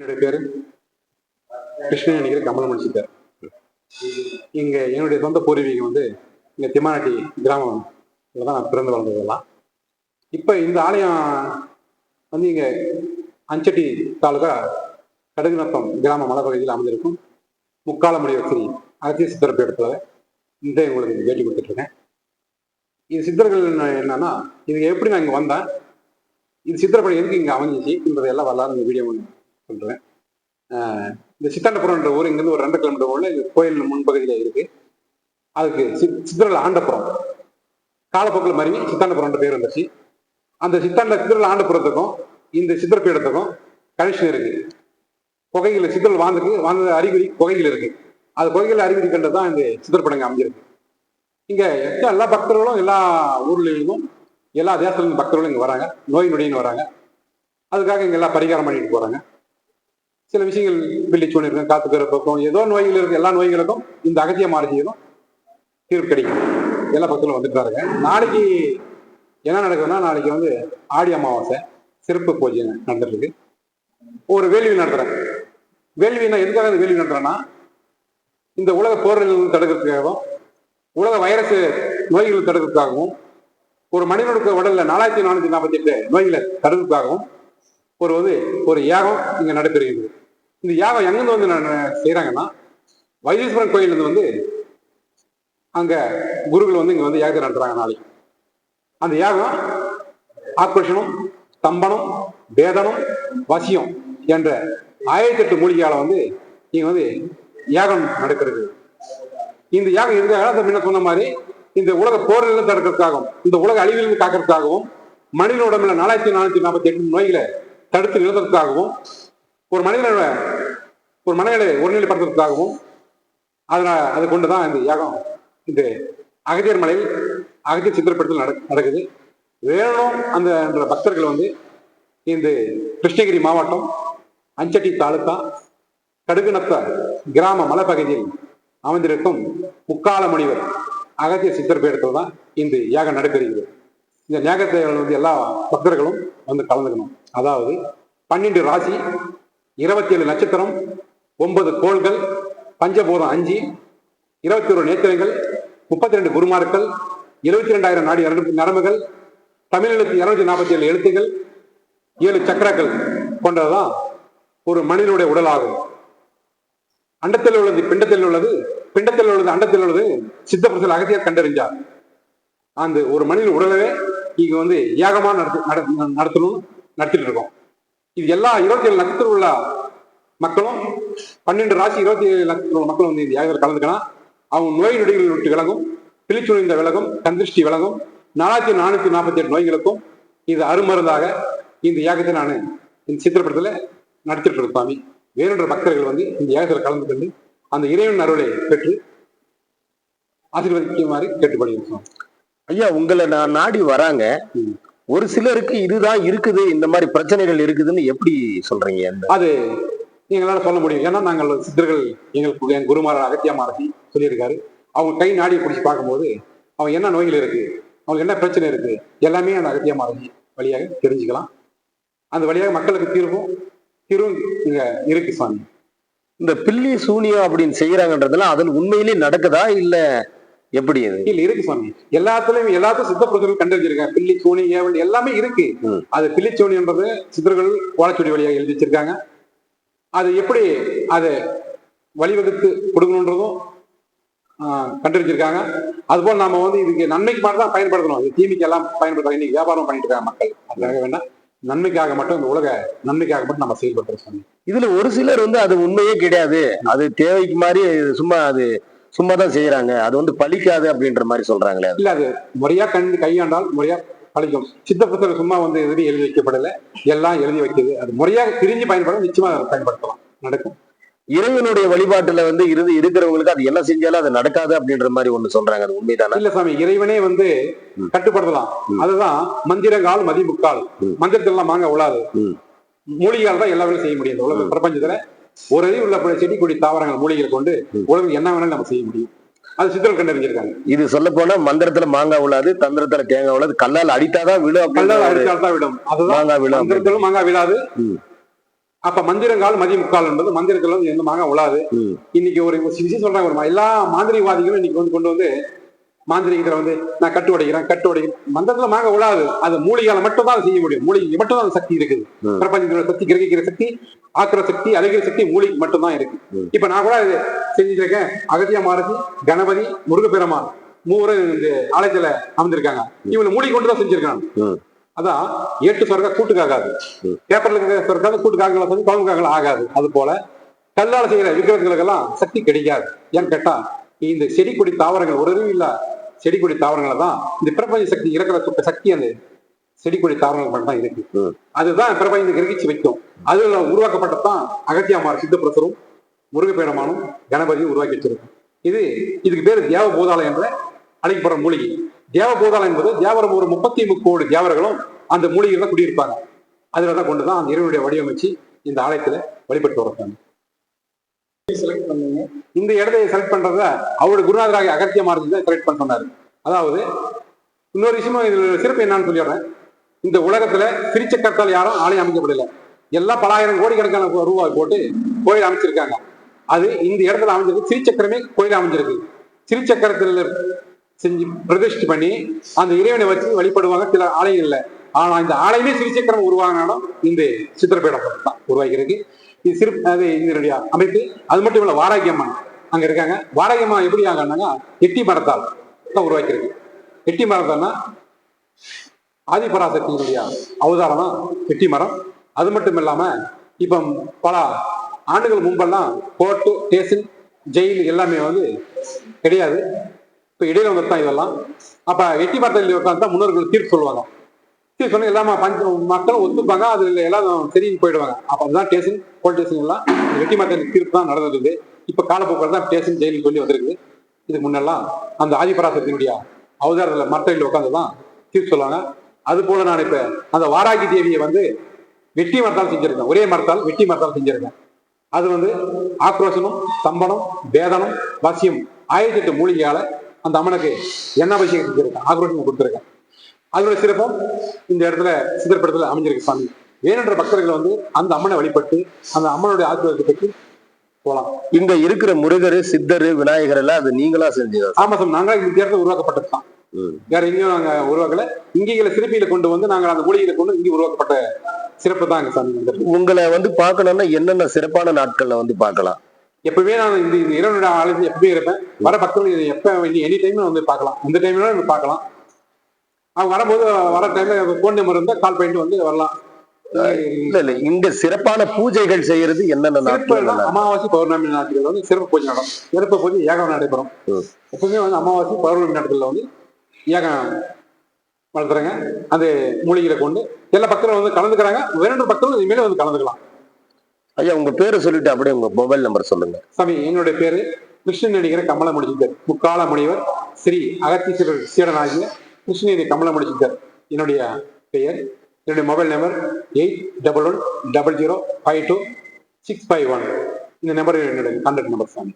என்னுடைய பேரு கிருஷ்ணன் நினைக்கிற கமலமணி சித்தர் இங்க என்னுடைய சொந்த பூர்வீகம் வந்து இங்க திம்மாநாட்டி கிராமம் தான் நான் பிறந்து வளர்ந்ததெல்லாம். இப்போ இந்த ஆலயம் வந்து இங்க அஞ்சட்டி தாலுகா கடுகுநத்தம் கிராம மலைப்பகுதியில் அமைந்திருக்கும். முக்காலமுடி வசதி அகத்திய சித்தர் பீடத்தில் இந்த உங்களுக்கு பேட்டி கொடுத்துட்ருக்கேன். இது சித்தர்கள் என்னன்னா இது எப்படி நான் இங்கே வந்தேன்? இது சித்திரப்படம் எதுக்கு இங்கே அமைஞ்சிச்சு என்பதை எல்லாம் வரலாறு இந்த வீடியோ ஒன்று ஆஹ் இந்த சித்தாண்டபுரம்ன்ற ஊர் இங்கேருந்து ஒரு ரெண்டு கிலோமீட்டர் உள்ள இது கோயில் முன்பகுதியில் இருக்கு. அதுக்கு சித் சித்திரல் ஆண்டபுரம். காலப்போக்கில் மருவி சித்தாண்டபுரம்ன்ற பேர் வந்துச்சு. அந்த சித்தாண்ட சித்திரல் ஆண்டபுரத்துக்கும் இந்த சித்திரப்பீடத்துக்கும் கனெக்ஷன் இருக்கு. குகைகள் சித்திரல் வாழ்ந்துக்கு வாழ்ந்த அறிகுறி குகைகள் இருக்கு. அது குகைகள் அறிகுறி கண்டு தான் இந்த சித்திரப்படங்க அமைஞ்சிருக்கு. இங்க எல்லா பக்தர்களும் எல்லா ஊர்லேயும் எல்லா தேசத்துலேருந்து பக்தர்களும் இங்கே வராங்க. நோய் நொடின்னு வராங்க. அதுக்காக இங்கே எல்லாம் பரிகாரம் பண்ணிட்டு போகிறாங்க சில விஷயங்கள் பில்லிச்சூன் இருக்கும் காத்துக்கிற பக்கம் ஏதோ நோய்கள் இருக்கு எல்லா நோய்களுக்கும் இந்த அகத்திய மாறுதியும் தீர்வு கிடைக்கும். எல்லா பக்கத்திலும் வந்துட்டு நாளைக்கு என்ன நடக்குதுன்னா நாளைக்கு வந்து ஆடி அமாவாசை சிறப்பு பூஜை நடந்துட்டு ஒரு வேள்வி நடத்துகிறேன் வேள்வினா எதுக்காக இந்த வேள்வி நடத்துறேன்னா இந்த உலக போர்கள் தடுக்கிறதுக்காகவும் உலக வைரஸ் நோய்கள் தடுக்கிறதுக்காகவும் ஒரு மனிதனுக்கு உடல்ல நாலாயிரத்தி நானூற்றி நாற்பத்தி எட்டு நோய்களை தடுக்கிறதுக்காகவும் ஒரு வந்து ஒரு யாகம் இங்கே நடைபெறுகிறது. இந்த யாகம் எங்கிருந்து வந்து நான் செய்கிறாங்கன்னா வைத்தீஸ்வரன் கோயிலிருந்து வந்து அங்க குருகள் வந்து இங்கே வந்து யாகத்தை நடத்துறாங்க நாளைக்கு. அந்த யாகம் ஆக்ரோஷனம் ஸ்தம்பனம் வேதனம் வசியம் என்ற ஆயிரத்தி எட்டு மூலிகையால் வந்து இங்கே வந்து யாகம் நடக்கிறது. இந்த யாகம் எதுக்காக? அந்த முன்ன சொன்ன மாதிரி இந்த உலக போரிலிருந்து தடுக்கிறதுக்காகவும் இந்த உலக அழிவிலிருந்து காக்கிறதுக்காகவும் மனித உடம்புல நாலாயிரத்தி நானூத்தி நாற்பத்தி எட்டு நோய்களை தடுத்து நிறுத்துறதுக்காகவும் ஒரு மனிதனோட ஒரு மனநிலை ஒருநிலைப்படுத்துறதுக்காகவும் அதனால அதை கொண்டுதான் இந்த யாகம் இந்த அகதியர் மலையில் அகதியர் சித்திரப்படுத்தல் நட நடக்குது. வேணும் அந்த பக்தர்கள் வந்து இந்த கிருஷ்ணகிரி மாவட்டம் அஞ்சட்டி தாலுக்கா கடுகுநத்த கிராம மலைப்பகுதியில் அமைந்திருக்கும் முக்கால முனிவர் அகத்திய சித்தர் தான் இந்த யாகம் நடைபெறுகிறது. இந்த யாகத்தை வந்து எல்லா பக்தர்களும் வந்து கலந்துக்கணும். அதாவது பன்னெண்டு ராசி இருபத்தி ஏழு நட்சத்திரம் ஒன்பது கோள்கள் பஞ்சபூதம் அஞ்சு இருபத்தி ஒரு நேத்திரங்கள் முப்பத்தி ரெண்டு குருமார்கள் எழுபத்தி ரெண்டாயிரம் நாடி நரம்பு- நரம்புகள் தமிழ் எழுத்து இருநூத்தி நாற்பத்தி ஏழு எழுத்துகள் ஏழு சக்கரங்கள் கொண்டதுதான் ஒரு மனிதனுடைய உடலாகும். அண்டத்தில் உள்ளது பிண்டத்தில் உள்ளது பிண்டத்தில் உள்ளது அண்டத்தில் உள்ளது சித்த புருஷல் அகத்தியர் கண்டறிஞ்சார் அந்த ஒரு மனிதன் உடலவே இங்க வந்து ஏகமா நடத்து நட- நடத்தணும் நடத்திட்டு இருக்கோம். இது எல்லா இருபத்தி ஏழு நட்சத்திரம் உள்ள மக்களும் பன்னெண்டு ராசி இருபத்தி ஏழு உள்ள மக்களும் வந்து இந்த யாகத்தில் கலந்துக்கலாம் அவங்க நோய் நொடிகள் விட்டு விலகும் பிழிச்சுழிந்த விலகும் கந்திருஷ்டி விலகும் நாலாயிரத்தி நானூத்தி நாற்பத்தி எட்டு நோய்களுக்கும் இது அருமருந்தாக இந்த யாகத்தை நான் இந்த சித்திரப்படத்துல நடத்திட்டு சுவாமி. வேறொன்ற பக்தர்கள் வந்து இந்த யாகத்தில் கலந்து கொண்டு அந்த இறைவன் அருளை பெற்று ஆசீர்வதிக்குமாறு கேட்டுக்கொள்கிறேன் சுவாமி. ஐயா உங்களை நான் நாடி வராங்க. ஒரு சிலருக்கு இதுதான் இருக்குது இந்த மாதிரி பிரச்சனைகள் இருக்குதுன்னு எப்படி சொல்றீங்க அது எங்களால சொல்ல முடியும். ஏன்னா நாங்கள் சித்தர்கள் எங்களுக்கு என் குருமார அகத்தியா மாரதி சொல்லியிருக்காரு. அவங்க கை நாடியை பிடிச்சி பார்க்கும்போது அவங்க என்ன நோய்கள் இருக்கு அவங்களுக்கு என்ன பிரச்சனை இருக்கு எல்லாமே அந்த அகத்தியா மாரதி வழியாக தெரிஞ்சுக்கலாம். அந்த வழியாக மக்களுக்கு தீர்வும் தீர்வும் இங்க இருக்கு சுவாமி இந்த பில்லி சூனியம் அப்படின்னு செய்யறாங்கன்றதுலாம் அதில் உண்மையிலேயே நடக்குதா இல்ல எப்படி அது? இல்ல இருக்கு சுவாமி. எல்லாத்துலயும் எல்லாத்தையும் சித்த புத்தர்கள் கண்டறிஞ்சிருக்காங்க பில்லி சோனி ஏவல் எல்லாமே இருக்கு. அது பில்லி சோனின்றது சித்தர்கள் ஓலைச்சுவடி வழியாக எழுதி வச்சிருக்காங்க. அது எப்படி அதை வழிவகுத்து கொடுக்கணுன்றதும் கண்டறிஞ்சிருக்காங்க அதுபோல் நாம வந்து இதுக்கு நன்மைக்கு மட்டும் தான் பயன்படுத்தணும். இது தீமைக்கு எல்லாம் பயன்படுத்தாங்க இன்னைக்கு வியாபாரம் பண்ணிட்டு இருக்காங்க மக்கள். அதுக்காக வேண்டாம். நன்மைக்காக மட்டும் இந்த உலக நன்மைக்காக மட்டும் நம்ம செயல்படுத்துறோம் இதுல ஒரு சிலர் வந்து அது உண்மையே கிடையாது. அது தேவைக்கு மாதிரி சும்மா அது சும்மா தான் செய்யறாங்க. அது வந்து பலிக்காது அப்படின்ற மாதிரி சொல்றாங்களே இல்ல அது முறையா கண்டு கையாண்டால் முறையா பழிக்கும். சித்த புத்தகம் சும்மா வந்து எதுவும் எழுதி வைக்கப்படல. எல்லாம் எழுதி வைக்குது. அது முறையாக பிரிஞ்சு பயன்படும் நிச்சயமா பயன்படுத்தலாம். நடக்கும். இறைவனுடைய வழிபாட்டுல வந்து இருந்து இருக்கிறவங்களுக்கு அது என்ன செஞ்சாலும் அது நடக்காது அப்படின்ற மாதிரி ஒண்ணு சொல்றாங்க. அது உண்மைதானா? இல்ல சாமி இறைவனே வந்து. கட்டுப்படுத்தலாம். அதுதான் மந்திரங்கால் மதிமுக்கால். ம். மந்திரத்தெல்லாம் மாங்க உழாது ம். மூலிகையால் தான் எல்லா வேலையும் செய்ய முடியும். இந்த உலக. பிரபஞ்சத்துல ஒரு அறிவு உள்ள செடி கொடி தாவரங்கள் மூலிகைகளை கொண்டு. உலகம் என்ன வேணாலும் நம்ம செய்ய முடியும் அது சித்தர்கள் கண்டறிஞ்சிருக்காங்க இது சொல்ல போனா மந்திரத்துல மாங்காய் விழாது தந்திரத்துல தேங்காய் விழாது கல்லால் அடித்தாதான் விழும் கல்லால் அடித்தால் தான் விடும் அதுதான் மாங்காய் அப்படின்னு. மந்திரத்திலும் மாங்காய் விழாது. அப்ப மந்திரங்கால் மதிய முக்கால் என்பது மந்திரத்துல வந்து எந்த மகா உழாது ம். இன்னைக்கு ஒரு விஷயம் சொல்றாங்க ஒரு எல்லா மாந்திரிகவாதிகளும் இன்னைக்கு வந்து கொண்டு வந்து மாந்திரிகத்துல வந்து நான் கட்டு உடைக்கிறேன் கட்டு உடைக்கிறேன் மந்திரத்துல மாக உழாது. அது மூலிகால மட்டும் தான் செய்ய முடியும். மூலிகை மட்டும் தான் அந்த சக்தி இருக்குது. பிரபஞ்சத்தோட சக்தி கிரகிக்கிற சக்தி ஆக்குற சக்தி அழகிற சக்தி மூலிகை மட்டும் தான் இருக்கு. இப்ப நான் கூட இருக்கேன் அகத்திய மாரதி கணபதி முருகப்பெருமான் மூவரும் இந்த ஆலயத்துல அமர்ந்திருக்காங்க. இவங்க மூலிகை கொண்டு தான் செஞ்சிருக்காங்க. அதான் ஏட்டு சொர்க்கா கூட்டுக்காகாது. பேப்பர்ல இருக்கிற சொர்க்கா கூட்டுக்காகல வந்து குழம்புக்காகல ஆகாது. அது போல கல்லால செய்யற விக்கிரகங்களுக்கெல்லாம் சக்தி கிடைக்காது. ஏன்னு கேட்டா இந்த செடி கொடி தாவரங்கள் ஒரு இல்ல. செடி கொடி தாவரங்களை தான் இந்த பிரபஞ்ச சக்தி இருக்கிற சுத்த சக்தி அந்த செடி கொடி தாவரங்கள் மட்டும் தான் இருக்கு. அதுதான் பிரபஞ்சத்தை கிரகிச்சு வைக்கும். அதுல உருவாக்கப்பட்டதான் அகத்தியாமார் சித்தப்பிரசரும் முருகப்பெருமானும் கணபதியும் உருவாக்கி வச்சிருக்கும் இது இதுக்கு பேரு தேவ பூதாலயம் என்ற அழைக்கப்படுற மூலிகை. தேவ பூதாலயம் என்பது தேவரம் ஒரு முப்பத்தி முக்கோடி தேவர்களும் அந்த மூலிகையில தான் குடியிருப்பாங்க. அதுல தான் கொண்டு தான் அந்த இறைவனுடைய வடிவமைச்சு இந்த ஆலயத்துல வழிபட்டு வர்றாங்க. இந்த இடத்தை செலக்ட் பண்றத அவருடைய குருநாதராக அகத்திய மாரதி செலக்ட் பண்ண சொன்னாரு. அதாவது இன்னொரு விஷயமும் இதுல சிறப்பு என்னன்னு சொல்லிடுறேன். இந்த உலகத்துல திருச்சக்கரத்தால் யாரும் ஆலயம் அமைக்கப்படல. எல்லாம் பலாயிரம் கோடிக்கணக்கான ரூபாய் போட்டு கோயில் அமைச்சிருக்காங்க. அது இந்த இடத்துல அமைஞ்சிருக்கு. திருச்சக்கரமே கோயில் அமைஞ்சிருக்கு. திருச்சக்கரத்துல செஞ்சு பிரதிஷ்டி பண்ணி அந்த இறைவனை வச்சு வழிபடுவாங்க சில ஆலயங்கள்ல. ஆனா இந்த ஆலயமே திருச்சக்கரம் உருவாகினாலும் இந்த சித்திரப்பீடம் தான். உருவாகிறது இது சிறு அது இதனுடைய அமைப்பு. அது மட்டும் இல்ல வாராகி அம்மன் அங்க இருக்காங்க. வாராகியம்மா எப்படி ஆகனாங்க எட்டி மரத்தால் தான் உருவாக்கிறது எட்டி மரத்தால்னா ஆதிபராசக்தியினுடைய அவதாரம் தான் வெட்டி மரம். அது மட்டும் இல்லாம இப்ப பல ஆண்டுகள் முன்பெல்லாம் கோர்ட்டு ஸ்டேஷன் ஜெயில் எல்லாமே வந்து கிடையாது. இப்ப இடையில வந்து தான் இதெல்லாம். அப்ப எட்டி மரத்தில் உட்காந்து தான் முன்னோர்கள் தீர்ப்பு சொல்லுவாங்க. சொன்னா எல்லாமே பஞ்ச மக்களும் ஒத்துப்பாங்க அதுல எல்லாம் சரி போயிடுவாங்க. அப்ப அதுதான் ஸ்டேஷன் போலீஸ் ஸ்டேஷன் எல்லாம் வெட்டி மாத்திர தீர்ப்பு தான் நடந்தது. இப்ப காலப்போக்கில் தான் ஸ்டேஷன் ஜெயிலுக்கு சொல்லி வந்திருக்கு. இதுக்கு முன்னெல்லாம் அந்த ஆதிபராசத்தினுடைய அவதாரத்தில் மரத்தில் உட்காந்து தான் தீர்ப்பு சொல்லுவாங்க. அது போல நான் இப்ப அந்த வாராகி தேவியை வந்து வெட்டி மரத்தால் செஞ்சிருக்கேன். ஒரே மரத்தால் வெட்டி மரத்தால் செஞ்சிருக்கேன். அது வந்து ஆக்ரோஷனம் சம்பளம் வேதனம் வசியம் ஆயிரத்தி எட்டு மூலிகையால அந்த அம்மனுக்கு எண்ணாபிஷேகம் செஞ்சிருக்கேன். ஆக்ரோஷம் கொடுத்துருக்கேன். அதோட சிறப்பும் இந்த இடத்துல சித்திரப்படத்துல அமைஞ்சிருக்கு சாமி வேணுன்ற பக்தர்கள் வந்து அந்த அம்மனை வழிபட்டு அந்த அம்மனுடைய ஆசீர்வாதத்தை பெற்று போலாம். இங்க இருக்கிற முருகர் சித்தர் விநாயகர் எல்லாம் அது நீங்களா செஞ்சீங்க ஆமா சார் நாங்களா இந்த இடத்துல உருவாக்கப்பட்டது தான். வேற எங்கேயும் நாங்க உருவாக்கல. இங்கேயில சிறப்பியில கொண்டு வந்து நாங்க அந்த மூலிகையில கொண்டு இங்கே உருவாக்கப்பட்ட சிறப்பு தான் சாமி உங்களை வந்து பார்க்கணும்னா என்னென்ன சிறப்பான நாட்கள்ல வந்து பார்க்கலாம்? எப்பவுமே நான் இந்த இந்த இறைவனுடைய ஆலயத்தில் எப்பவுமே இருப்பேன். வர பக்தர்கள் எப்ப எனி டைம் வந்து பார்க்கலாம். எந்த டைம்ல பார்க்கலாம். அவங்க வரும்போது வர டைம்ல ஃபோன் நம்பர் இருந்தா கால் பண்ணிட்டு வந்து வரலாம். இல்ல இல்ல. இங்க சிறப்பான பூஜைகள் செய்யறது என்னென்ன அமாவாசை பௌர்ணமி நாட்கள் வந்து சிறப்பு பூஜை நடக்கும். சிறப்பு பூஜை ஏகம் நடைபெறும். எப்பவுமே வந்து அமாவாசை பௌர்ணமி நாட்கள்ல வந்து ஏகம் வளர்த்துறாங்க. அந்த மூலிகையில கொண்டு எல்லா பக்தர்களும் வந்து கலந்துக்கிறாங்க. வேணுன்ற பக்தர்கள் இனிமேல வந்து கலந்துக்கலாம். ஐயா உங்க பேரை சொல்லிட்டு அப்படியே உங்க மொபைல் நம்பர் சொல்லுங்க. சாமி என்னுடைய பேரு கிருஷ்ணன் நடிகர் கமல முடிச்சித்தர் முக்கால முனிவர் ஸ்ரீ அகத்தீஸ்வரர் சீடனாகிய கிருஷ்ணகிரி கமலம் முடிச்சித்தர் என்னுடைய பெயர். என்னுடைய mobile number eight double one double zero five two six five one இந்த நம்பர் என்னுடைய கான்டாக்ட் நம்பர் சாமி